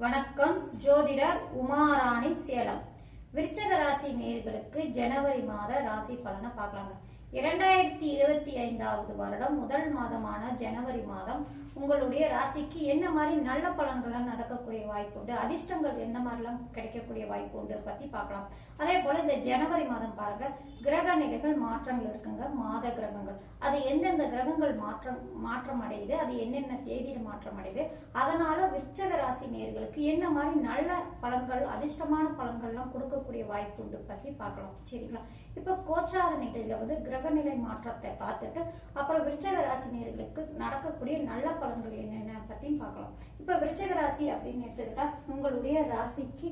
வணக்கம். ஜோதிடர் உமாராணி சேலம். விருச்சக ராசி நேர்களுக்கு ஜனவரி மாத ராசி பலனை பார்க்கலாங்க. இரண்டாயிரத்தி இருபத்தி ஐந்தாவது வருடம் முதல் மாதமான ஜனவரி மாதம் உங்களுடைய ராசிக்கு என்ன மாதிரி நல்ல பலன்கள்லாம் நடக்கக்கூடிய வாய்ப்பு உண்டு? அதிர்ஷ்டங்கள் என்ன மாதிரிலாம் கிடைக்கக்கூடிய வாய்ப்பு உண்டு? பத்தி பார்க்கலாம். அதே போல இந்த ஜனவரி மாதம் பாருங்க கிரக நிலைகள் மாற்றங்கள் இருக்குங்க. மாத கிரகங்கள். அது எந்தெந்த கிரகங்கள் மாற்றம் மாற்றம் அடையுது? அது என்னென்ன தேதியில் மாற்றம் அடையுது? அதனால விருச்சக ராசி நேர்களுக்கு என்ன மாதிரி நல்ல பலன்கள் அதிர்ஷ்டமான பலன்கள்லாம் கொடுக்கக்கூடிய வாய்ப்பு உண்டு? பத்தி பார்க்கலாம். சரிங்களா? இப்போ கோச்சார நிலையில வந்து கிரகநிலை மாற்றத்தை பார்த்துட்டு அப்புறம் விருச்சக ராசி நேர்களுக்கு நடக்கக்கூடிய நல்ல பலன்கள் என்னென்ன பற்றியும் பார்க்கலாம். இப்போ விருச்சக ராசி அப்படின்னு எடுத்துக்கிட்டா உங்களுடைய ராசிக்கு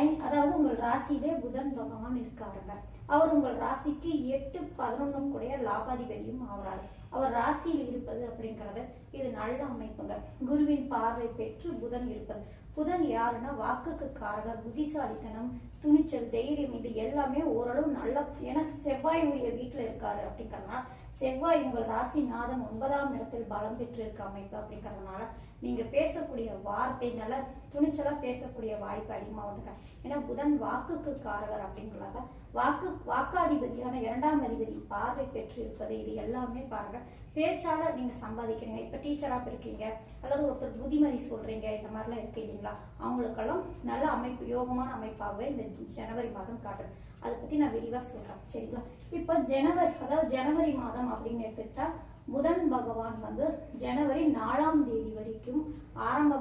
ஐ அதாவது உங்கள் ராசியிலே புதன் பகவான் இருக்காருங்க. அவர் உங்கள் ராசிக்கு எட்டு பதினொன்னும் கூடிய லாபாதிபதியும் ஆகிறாரு அவர் ராசியில் இருப்பது அப்படிங்கறது இது நல்ல அமைப்புங்க. குருவின் பார்வை பெற்று புதன் இருப்பது. புதன் யாருன்னா வாக்குக்கு காரகர் புத்திசாலித்தனம் துணிச்சல் தைரியம் இது எல்லாமே ஓரளவு நல்ல ஏன்னா செவ்வாய் உடைய வீட்டுல இருக்காரு அப்படிங்கறதுனால செவ்வாய் உங்கள் ராசி நாதன் ஒன்பதாம் இடத்தில் பலம் பெற்று இருக்க அமைப்பு அப்படிங்கறதுனால நீங்க பேசக்கூடிய வார்த்தை நல்ல துணிச்சலா பேசக்கூடிய வாய்ப்பு அதிகமாக உண்டுங்க ஏன்னா புதன் வாக்குக்கு காரகர் அப்படிங்கிறத வாக்கு வாக்காதிபதியான இரண்டாம் அதிபதி பார்வை பெற்று இருப்பது இது எல்லாமே பாருங்க பேச்சால நீங்க சம்பாதிக்கிறீங்க. இப்ப டீச்சரா இருக்கீங்க. அல்லது ஒருத்தர் புதிமதி சொல்றீங்க. இந்த மாதிரிலாம் இருக்கு இல்லைங்களா? அவங்களுக்கெல்லாம் நல்ல அமைப்பு யோகமான அமைப்பாகவே இந்த ஜனவரி மாதம் காட்டுது அதை பத்தி நான் விரிவா சொல்றேன். சரிங்களா? இப்போ ஜனவரி அதாவது ஜனவரி மாதம் அப்படின்னு எடுத்துக்கிட்டா புதன் பகவான் வந்து ஜனவரி நாலாம் தேதி வரைக்கும் ஆரம்ப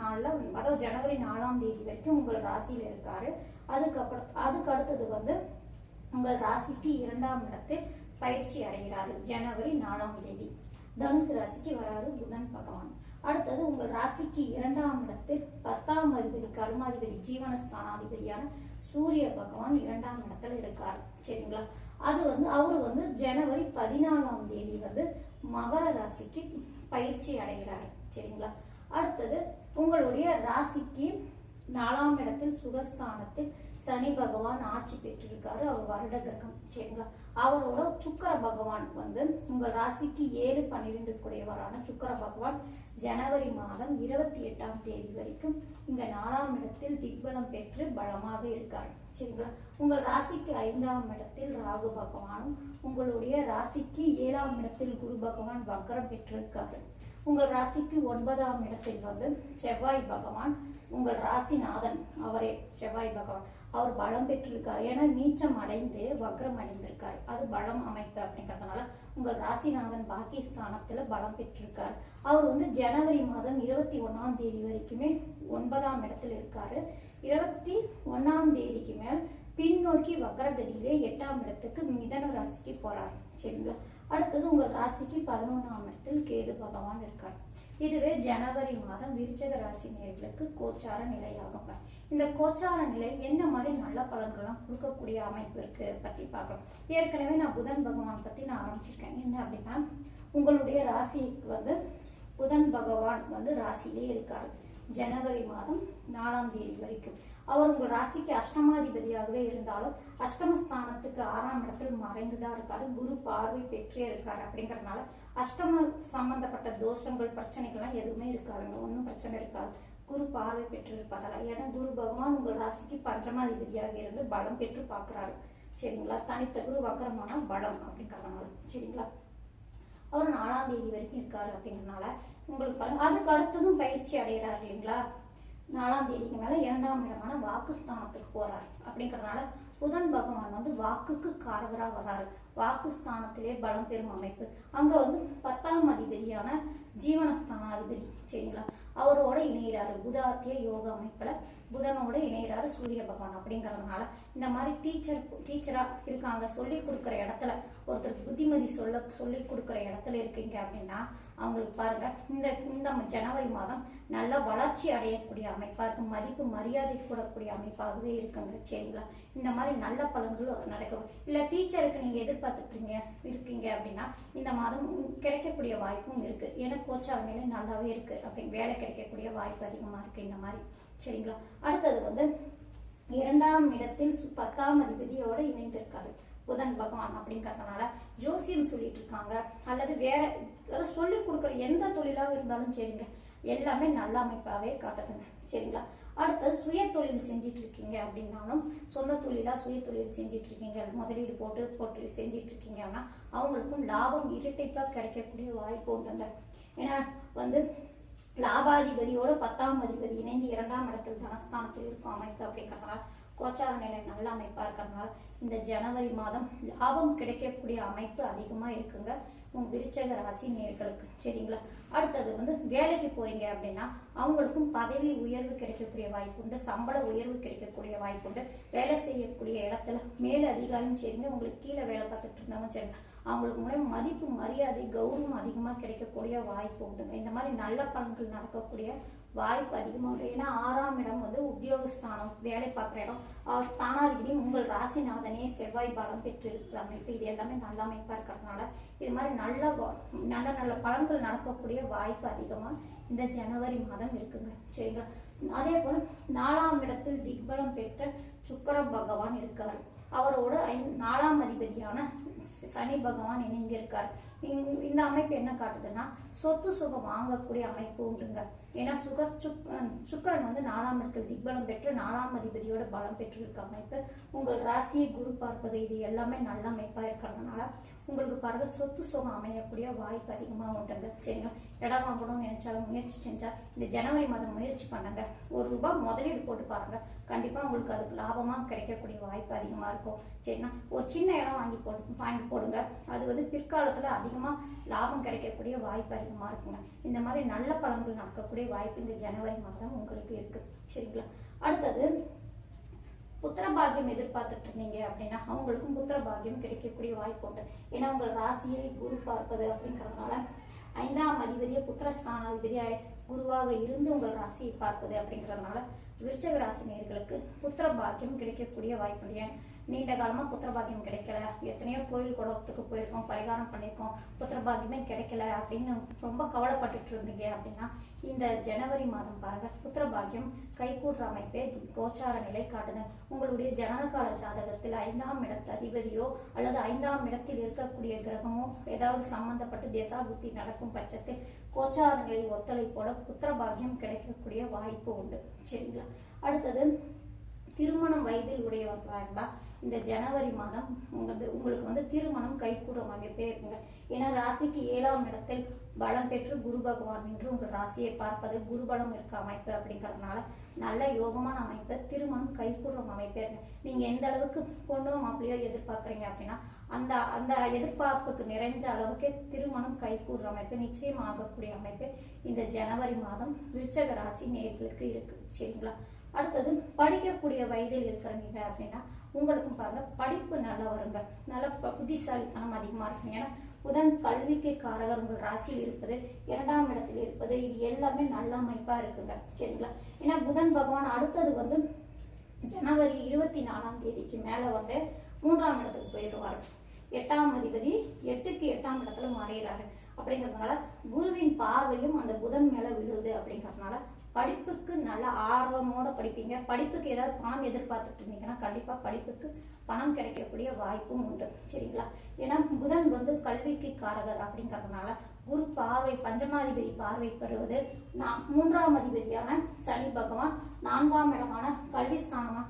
நாளில் அதாவது ஜனவரி நாலாம் தேதி வரைக்கும் உங்கள் ராசியில இருக்காரு. அதுக்கப்புறம் அதுக்கு அடுத்தது வந்து உங்கள் ராசிக்கு இரண்டாம் இடத்தில் பயிற்சி அடைகிறாரு. ஜனவரி நாலாம் தேதி. தனுசு ராசிக்கு வராரு புதன் பகவான். அடுத்தது உங்கள் ராசிக்கு இரண்டாம் இடத்தில் பத்தாம் அதிபதி கர்மாதிபதி ஜீவனஸ்தானாதிபதியான சூரிய பகவான் இரண்டாம் இடத்துல இருக்கார். சரிங்களா? அது வந்து அவர் வந்து ஜனவரி பதினாலாம் தேதி வந்து மகர ராசிக்கு பயிற்சி அடைகிறாரு. சரிங்களா? அடுத்தது உங்களுடைய ராசிக்கு நாலாம் இடத்தில் சுகஸ்தானத்தில் சனி பகவான் ஆட்சி பெற்றிருக்காரு. அவர் வருட கிரகம் சரிங்களா? அவரோட சுக்கர பகவான் வந்து உங்கள் ராசிக்கு ஏழு பன்னிரெண்டு கூடியவரான சுக்கர பகவான் ஜனவரி மாதம் இருபத்தி எட்டாம் தேதி வரைக்கும் இங்க நாலாம் இடத்தில் திக்பலம் பெற்று பலமாக இருக்கார் சரிங்களா? உங்கள் ராசிக்கு ஐந்தாம் இடத்தில் ராகு பகவானும் உங்களுடைய ராசிக்கு ஏழாம் இடத்தில் குரு பகவான் வக்கரம் பெற்றிருக்காரு. உங்கள் ராசிக்கு ஒன்பதாம் இடத்தில் வந்து செவ்வாய் பகவான் உங்கள் ராசிநாதன் அவரே செவ்வாய் பகவான். அவர் பலம் பெற்றிருக்கார். ஏன்னா நீச்சம் அடைந்து வக்ரம் அடைந்திருக்கார். அது பலம் அமைப்பு அப்படிங்கிறதுனால உங்கள் ராசிநாதன் பாகிஸ்தானத்துல பலம் பெற்றிருக்கார். அவர் வந்து ஜனவரி மாதம் இருபத்தி ஒன்னாம் தேதி வரைக்குமே ஒன்பதாம் இடத்துல இருக்காரு. இருபத்தி ஒன்னாம் தேதிக்கு மேல் பின்னோக்கி வக்ரகதியிலே எட்டாம் இடத்துக்கு மிதன ராசிக்கு போறார். சரிங்களா? அடுத்தது உங்கள் ராசிக்கு பதினொன்றாம் இடத்தில் கேது பகவான் இருக்கார். இதுவே ஜனவரி மாதம் விருச்சக ராசி நேர்களுக்கு கோச்சார நிலையாகும் இந்த கோச்சார நிலை என்ன மாதிரி நல்ல பலன்கள்லாம் கொடுக்கக்கூடிய அமைப்பு இருக்கு பத்தி பார்க்கலாம். ஏற்கனவே நான் புதன் பகவான் பத்தி நான் ஆரம்பிச்சிருக்கேன். என்ன அப்படின்னா உங்களுடைய ராசிக்கு வந்து புதன் பகவான் வந்து ராசியிலே இருக்காரு. ஜனவரி மாதம் நாலாம் தேதி வரைக்கும். அவர் உங்கள் ராசிக்கு அஷ்டமாதிபதியாகவே இருந்தாலும் அஷ்டமஸ்தானத்துக்கு ஆறாம் இடத்தில் மறைந்துதான் இருக்காரு. குரு பார்வை பெற்றே இருக்காரு அப்படிங்கறதுனால அஷ்டம சம்பந்தப்பட்ட தோஷங்கள் பிரச்சனைகள்லாம் எதுவுமே இருக்காதுங்க. ஒன்றும் பிரச்சனை இருக்காது. குரு பார்வை பெற்று இருப்பதால ஏன்னா குரு பகவான் உங்கள் ராசிக்கு பஞ்சமாதிபதியாக இருந்து பலம் பெற்று பார்க்கிறாரு. சரிங்களா? தனித்த குரு வக்கரமான பலம் அப்படிங்கிறதுனால. சரிங்களா? அவர் நாலாம் தேதி வரைக்கும் இருக்காரு அப்படிங்கறதுனால உங்களுக்கு பாருங்க. அதுக்கு அடுத்ததும் பயிற்சி அடைகிறார் இல்லைங்களா? நாலாம் தேதிக்கு மேல இரண்டாம் இடமான வாக்குஸ்தானத்துக்கு போறார். அப்படிங்கறதுனால புதன் பகவான் வந்து வாக்குக்கு காரகரா வர்றாரு. வாக்குஸ்தானத்திலே பலம் பெறும் அமைப்பு. அங்க வந்து பத்தாம் அதிபதியான ஜீவனஸ்தானாதிபதி சரிங்களா? அவரோட இணைகிறாரு புதாத்திய யோக அமைப்புல புதனோட இணைகிறாரு சூரிய பகவான் அப்படிங்கறதுனால இந்த மாதிரி டீச்சர் டீச்சரா இருக்காங்க. சொல்லி கொடுக்குற இடத்துல ஒருத்தருக்கு புத்திமதி சொல்ல சொல்லி கொடுக்குற இடத்துல இருக்கீங்க அப்படின்னா அவங்களுக்கு பாருங்க இந்த இந்த ஜனவரி மாதம் நல்ல வளர்ச்சி அடையக்கூடிய அமைப்பா இருக்கும் மதிப்பு மரியாதை கூடக்கூடிய அமைப்பாகவே இருக்குங்க. சரிங்களா? இந்த மாதிரி நல்ல பலன்கள் நடக்கும். இல்ல டீச்சருக்கு நீங்க எதிர்பார்த்துட்டீங்க இருக்கீங்க அப்படின்னா இந்த மாதம் கிடைக்கக்கூடிய வாய்ப்பும் இருக்கு. ஏன்னா கோச்சார நிலை நல்லாவே இருக்கு. அப்படின்னு வேலை கிடைக்கக்கூடிய வாய்ப்பு அதிகமா இருக்கு. இந்த மாதிரி சரிங்களா? அடுத்தது வந்து இரண்டாம் இடத்தில் சு- பத்தாம் அதிபதியோட இணைந்திருக்காரு. புதன் பகவான் அப்படிங்கறதுனால ஜோசியம் சொல்லிட்டு இருக்காங்க அல்லது வேற அதாவது சொல்லி கொடுக்குற எந்த தொழிலாக இருந்தாலும் சரிங்க. எல்லாமே நல்ல அமைப்பாகவே காட்டுதுங்க. சரிங்களா? அடுத்தது சுய தொழில் செஞ்சிட்டு இருக்கீங்க அப்படின்னாலும் சொந்த தொழிலாக சுய தொழில் செஞ்சிட்டு இருக்கீங்க முதலீடு போட்டு போட்டு செஞ்சிட்டு இருக்கீங்கன்னா அவங்களுக்கும் லாபம் இரட்டிப்பாக கிடைக்கக்கூடிய வாய்ப்பு உண்டுங்க. ஏன்னா வந்து லாபாதிபதியோட பத்தாம் அதிபதி இணைந்து இரண்டாம் இடத்தில் தனஸ்தானத்தில் இருக்கும் அமைப்பு அப்படிங்கிறதுனால கோச்சார நிலை நல்ல அமைப்பா இருக்கிறதுனால இந்த ஜனவரி மாதம் லாபம் கிடைக்கக்கூடிய அமைப்பு அதிகமா இருக்குங்க. உங்க விருச்சக ராசி நேர்களுக்கு சரிங்களா? அடுத்தது வந்து வேலைக்கு போறீங்க அப்படின்னா அவங்களுக்கும் பதவி உயர்வு கிடைக்கக்கூடிய வாய்ப்பு உண்டு சம்பள உயர்வு கிடைக்கக்கூடிய வாய்ப்பு உண்டு. வேலை செய்யக்கூடிய இடத்துல மேல் அதிகாரியும் சரிங்க உங்களுக்கு கீழே வேலை பார்த்துட்டு இருந்தவங்க சரிங்க. அவங்களுக்கு மூலம் மதிப்பு மரியாதை கௌரவம் அதிகமாக கிடைக்கக்கூடிய வாய்ப்பு உண்டுங்க. இந்த மாதிரி நல்ல பலன்கள் நடக்கக்கூடிய வாய்ப்பு அதிகமாக உண்டு. ஏன்னா ஆறாம் இடம் வந்து உத்தியோகஸ்தானம் வேலை பார்க்குற இடம். ஸ்தானாதிபதி உங்கள் ராசிநாதனே செவ்வாய் பலம் பெற்று அமைப்பு இது எல்லாமே நல்ல அமைப்பாக இருக்கிறதுனால இது மாதிரி நல்ல நல்ல நல்ல பலன்கள் நடக்கக்கூடிய வாய்ப்பு அதிகமாக இந்த ஜனவரி மாதம் இருக்குங்க. சரிங்களா? அதே போல் நாலாம் இடத்தில் திக்பலம் பெற்ற சுக்கர பகவான் இருக்கார். அவரோட ஐ- நாலாம் அதிபதியான சனி பகவான் இணைந்திருக்கார். இந்த அமைப்பு என்ன காட்டுதுன்னா சொத்து சுகம் வாங்கக்கூடிய அமைப்பு உண்டுங்க. ஏன்னா சுக சுக்- வந்து நாலாம் இடத்தில் திக்பலம் பெற்று நாலாம் அதிபதியோட பலம் பெற்றிருக்க அமைப்பு. உங்கள் ராசியை குரு பார்ப்பது இது எல்லாமே நல்ல அமைப்பா இருக்கிறதுனால உங்களுக்கு பாருங்க சொத்து சுகம் அமையக்கூடிய வாய்ப்பு அதிகமா உண்டுங்க. சரிங்க இடம் வாங்கணும்னு நினைச்சாலும் முயற்சி செஞ்சா இந்த ஜனவரி மாதம் முயற்சி பண்ணுங்க. ஒரு ரூபாய் முதலீடு போட்டு பாருங்க. கண்டிப்பா உங்களுக்கு அதுக்கு லாபமா கிடைக்கக்கூடிய வாய்ப்பு அதிகமா இருக்கும். சரிங்களா? ஒரு சின்ன இடம் வாங்கி போடு வாங்கி போடுங்க. அது வந்து பிற்காலத்துல அதிகமாக லாபம் கிடைக்கக்கூடிய வாய்ப்பு அதிகமாக இருக்குங்க. இந்த மாதிரி நல்ல பழங்கள் நடக்கக்கூடிய வாய்ப்பு இந்த ஜனவரி மாதம் உங்களுக்கு இருக்கு. சரிங்களா? அடுத்தது புத்திர பாக்கியம் எதிர்பார்த்துட்டு இருந்தீங்க அப்படின்னா அவங்களுக்கும் புத்திர பாக்கியம் கிடைக்கக்கூடிய வாய்ப்பு உண்டு. ஏன்னா உங்கள் ராசியை குரு பார்ப்பது அப்படிங்கறதுனால ஐந்தாம் அதிபதியை புத்திர ஸ்தானாதிபதியாக குருவாக இருந்து உங்கள் ராசியை பார்ப்பது அப்படிங்கறதுனால விருச்சக ராசி நேர்களுக்கு புத்திர பாக்கியம் கிடைக்கக்கூடிய வாய்ப்பு ஏன் நீண்ட காலமா புத்திர பாக்கியம் கிடைக்கல. எத்தனையோ கோயில் குளத்துக்கு போயிருக்கோம் பரிகாரம் பண்ணியிருக்கோம். புத்திர பாக்கியமே கிடைக்கல அப்படின்னு ரொம்ப கவலைப்பட்டுட்டு இருந்தீங்க அப்படின்னா இந்த ஜனவரி மாதம் பாருங்க புத்திர பாக்கியம் கைகூடுற அமைப்பே கோச்சார நிலை காட்டுது. உங்களுடைய ஜனனகால ஜாதகத்தில் ஐந்தாம் இடத்து அதிபதியோ அல்லது ஐந்தாம் இடத்தில் இருக்கக்கூடிய கிரகமோ ஏதாவது சம்பந்தப்பட்டு தேசாபுத்தி நடக்கும் பட்சத்தில் கோச்சார நிலை ஒத்துழைப்போட புத்திர பாக்கியம் கிடைக்கக்கூடிய வாய்ப்பு உண்டு. சரிங்களா? அடுத்தது திருமணம் வயதில் உடையவர்களா இந்த ஜனவரி மாதம் உங்களுக்கு உங்களுக்கு வந்து திருமணம் கைகூடும் அமைப்பே இருக்குங்க. ஏன்னா ராசிக்கு ஏழாம் இடத்தில் பலம் பெற்று குரு பகவான் என்று உங்கள் ராசியை பார்ப்பது குருபலம் இருக்க அமைப்பு அப்படிங்கறதுனால நல்ல யோகமான அமைப்பு திருமணம் கைகூடுற அமைப்பே இருக்கு. நீங்க எந்த அளவுக்கு பொண்ணோ மாப்பிள்ளையோ எதிர்பார்க்குறீங்க அப்படின்னா அந்த அந்த எதிர்பார்ப்புக்கு நிறைஞ்ச அளவுக்கு திருமணம் கைகூடுற அமைப்பு நிச்சயம் ஆகக்கூடிய அமைப்பு இந்த ஜனவரி மாதம் விருச்சக ராசி நேர்களுக்கு இருக்கு. சரிங்களா? அடுத்தது படிக்கக்கூடிய வயதில் இருக்கிறவங்க அப்படின்னா உங்களுக்கும் பாருங்க படிப்பு நல்லா வருங்க. நல்ல ப- புத்திசாலித்தனம் அதிகமாக இருக்கும் ஏன்னா புதன் கல்விக்கு காரகர் உங்கள் ராசியில் இருப்பது இரண்டாம் இடத்தில் இருப்பது இது எல்லாமே நல்ல அமைப்பாக இருக்குங்க. சரிங்களா? ஏன்னா புதன் பகவான் அடுத்தது வந்து ஜனவரி இருபத்தி நாலாம் தேதிக்கு மேலே வந்து மூன்றாம் இடத்துக்கு போயிடுவார். எட்டாம் அதிபதி எட்டுக்கு எட்டாம் இடத்துல மறைகிறாரு. அப்படிங்கறதுனால குருவின் பார்வையும் அந்த புதன் மேலே விழுது அப்படிங்கறதுனால படிப்புக்கு நல்ல ஆர்வமோட படிப்பீங்க. படிப்புக்கு ஏதாவது பணம் எதிர்பார்த்துட்டு இருந்தீங்கன்னா கண்டிப்பா படிப்புக்கு பணம் கிடைக்கக்கூடிய வாய்ப்பும் உண்டு. சரிங்களா? ஏன்னா புதன் வந்து கல்விக்கு காரகர் அப்படிங்கறதுனால குரு பார்வை பஞ்சமாதிபதி பார்வை பெறுவது மூன்றாம் அதிபதியான சனி பகவான் நான்காம் இடமான கல்வி ஸ்தானமா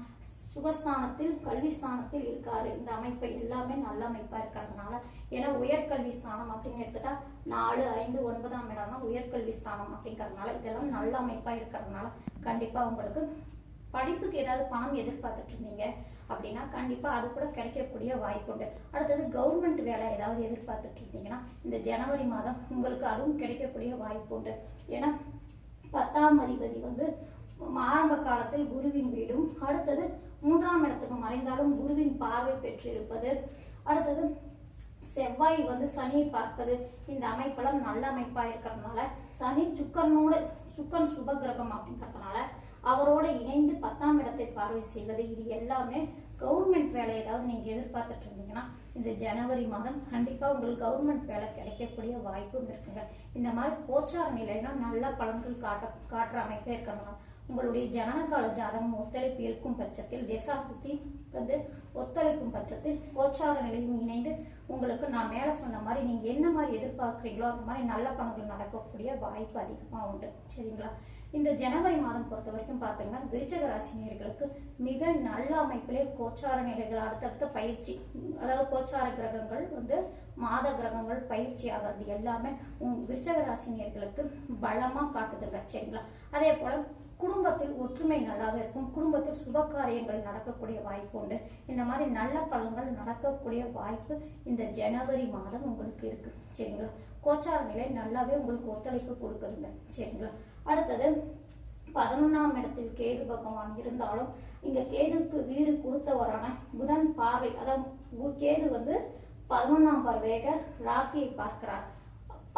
சுகஸ்தானத்தில் கல்வி ஸ்தானத்தில் இருக்காரு. இந்த அமைப்பு எல்லாமே நல்ல அமைப்பா இருக்கிறதுனால ஏன்னா உயர்கல்வி ஸ்தானம் அப்படின்னு எடுத்துட்டா நாலு ஐந்து ஒன்பதாம் இடம்னா உயர்கல்வி ஸ்தானம் அப்படிங்கறதுனால இதெல்லாம் நல்ல அமைப்பா இருக்கிறதுனால கண்டிப்பா உங்களுக்கு படிப்புக்கு ஏதாவது பணம் எதிர்பார்த்துட்டு இருந்தீங்க அப்படின்னா கண்டிப்பா அது கூட கிடைக்கக்கூடிய வாய்ப்பு உண்டு. அடுத்தது கவர்மெண்ட் வேலை ஏதாவது எதிர்பார்த்துட்டு இருந்தீங்கன்னா இந்த ஜனவரி மாதம் உங்களுக்கு அதுவும் கிடைக்கக்கூடிய வாய்ப்பு உண்டு. ஏன்னா பத்தாம் அதிபதி வந்து ஆரம்ப காலத்தில் குருவின் வீடும் அடுத்தது மூன்றாம் இடத்துக்கு மறைந்தாலும் குருவின் பார்வை பெற்றிருப்பது. அடுத்தது செவ்வாய் வந்து சனியை பார்ப்பது. இந்த அமைப்பெல்லாம் நல்ல அமைப்பா இருக்கிறதுனால சனி சுக்கரனோட சுக்கரன் சுப கிரகம் அப்படிங்கறதுனால அவரோட இணைந்து பத்தாம் இடத்தை பார்வை செய்வது. இது எல்லாமே கவர்மெண்ட் வேலை ஏதாவது நீங்க எதிர்பார்த்துட்டு இருந்தீங்கன்னா இந்த ஜனவரி மாதம் கண்டிப்பா உங்களுக்கு கவர்மெண்ட் வேலை கிடைக்கக்கூடிய வாய்ப்பும் இருக்குங்க. இந்த மாதிரி கோச்சார நிலைனா நல்ல பலன்கள் காட்ட காட்டுற அமைப்பே இருக்கிறதுனால உங்களுடைய ஜனனகால ஜாதகம் ஒத்துழைப்பு இருக்கும் பட்சத்தில் தசாபுத்தி வந்து ஒத்துழைக்கும் பட்சத்தில் கோச்சார நிலையும் இணைந்து உங்களுக்கு நான் மேலே சொன்ன மாதிரி நீங்கள் என்ன மாதிரி எதிர்பார்க்குறீங்களோ அந்த மாதிரி நல்ல பணங்கள் நடக்கக்கூடிய வாய்ப்பு அதிகமாக உண்டு. சரிங்களா? இந்த ஜனவரி மாதம் பொறுத்த வரைக்கும் பார்த்துங்க விருச்சக ராசினியர்களுக்கு மிக நல்ல அமைப்பிலே கோச்சார நிலைகள் அடுத்தடுத்த பயிற்சி அதாவது கோச்சார கிரகங்கள் வந்து மாத கிரகங்கள் பயிற்சி ஆகிறது எல்லாமே உங் விருச்சக ராசினியர்களுக்கு பலமாக காட்டுதுங்க. சரிங்களா? அதே போல் குடும்பத்தில் ஒற்றுமை நல்லாவே இருக்கும். குடும்பத்தில் சுப காரியங்கள் நடக்கக்கூடிய வாய்ப்பு உண்டு. இந்த மாதிரி நல்ல பலன்கள் நடக்கக்கூடிய வாய்ப்பு இந்த ஜனவரி மாதம் உங்களுக்கு இருக்கு. சரிங்களா? கோச்சார நிலை நல்லாவே உங்களுக்கு ஒத்துழைப்பு கொடுக்குதுங்க. சரிங்களா? அடுத்தது பதினொன்றாம் இடத்தில் கேது பகவான் இருந்தாலும் இங்க கேதுக்கு வீடு கொடுத்தவரான புதன் பார்வை அதாவது கேது வந்து பதினொன்றாம் பார்வையாக ராசியை பார்க்கிறார்.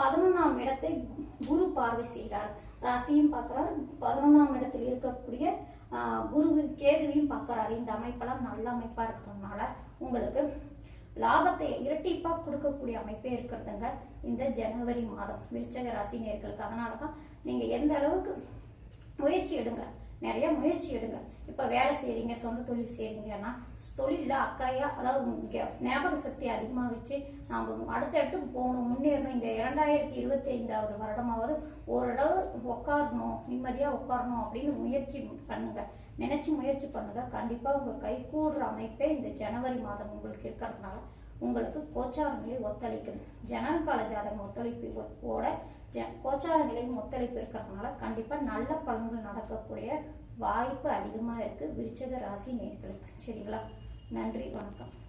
பதினொன்றாம் இடத்தை குரு பார்வை செய்கிறார். ராசியும் பார்க்கிறார். பதினொன்றாம் இடத்தில் இருக்கக்கூடிய குரு கேதுவையும் பார்க்கிறார். இந்த அமைப்பெல்லாம் நல்ல அமைப்பாக இருக்கிறதுனால உங்களுக்கு லாபத்தை இரட்டிப்பாக கொடுக்கக்கூடிய அமைப்பே இருக்கிறதுங்க. இந்த ஜனவரி மாதம் விருச்சக ராசி நேர்களுக்கு. அதனால தான் நீங்கள் எந்த அளவுக்கு முயற்சி எடுங்க. நிறைய முயற்சி எடுங்க. இப்போ வேலை செய்கிறீங்க சொந்த தொழில் செய்றீங்கன்னா தொழிலில் அக்கறையா அதாவது ஞாபக சக்தி அதிகமாக வச்சு நாம் அடுத்த இடத்துக்கு போகணும் முன்னேறணும். இந்த இரண்டாயிரத்தி இருபத்தி ஐந்தாவது வருடமாவது ஓரளவு உட்காரணும் நிம்மதியாக உட்காரணும் அப்படின்னு முயற்சி பண்ணுங்க. நினைச்சு முயற்சி பண்ணுங்க. கண்டிப்பா உங்க கை கூடுற அமைப்பே இந்த ஜனவரி மாதம் உங்களுக்கு இருக்கிறதுனால உங்களுக்கு கோச்சார ஒத்துழைக்குது. ஜனன கால ஜாதகம் ஒத்துழைப்பு ஓட கோச்சார நிலையும் ஒத்துழைப்பு இருக்கிறதுனால கண்டிப்பா நல்ல பலன்கள் நடக்கக்கூடிய வாய்ப்பு அதிகமா இருக்கு. விருச்சக ராசி நேர்களுக்கு. சரிங்களா? நன்றி வணக்கம்.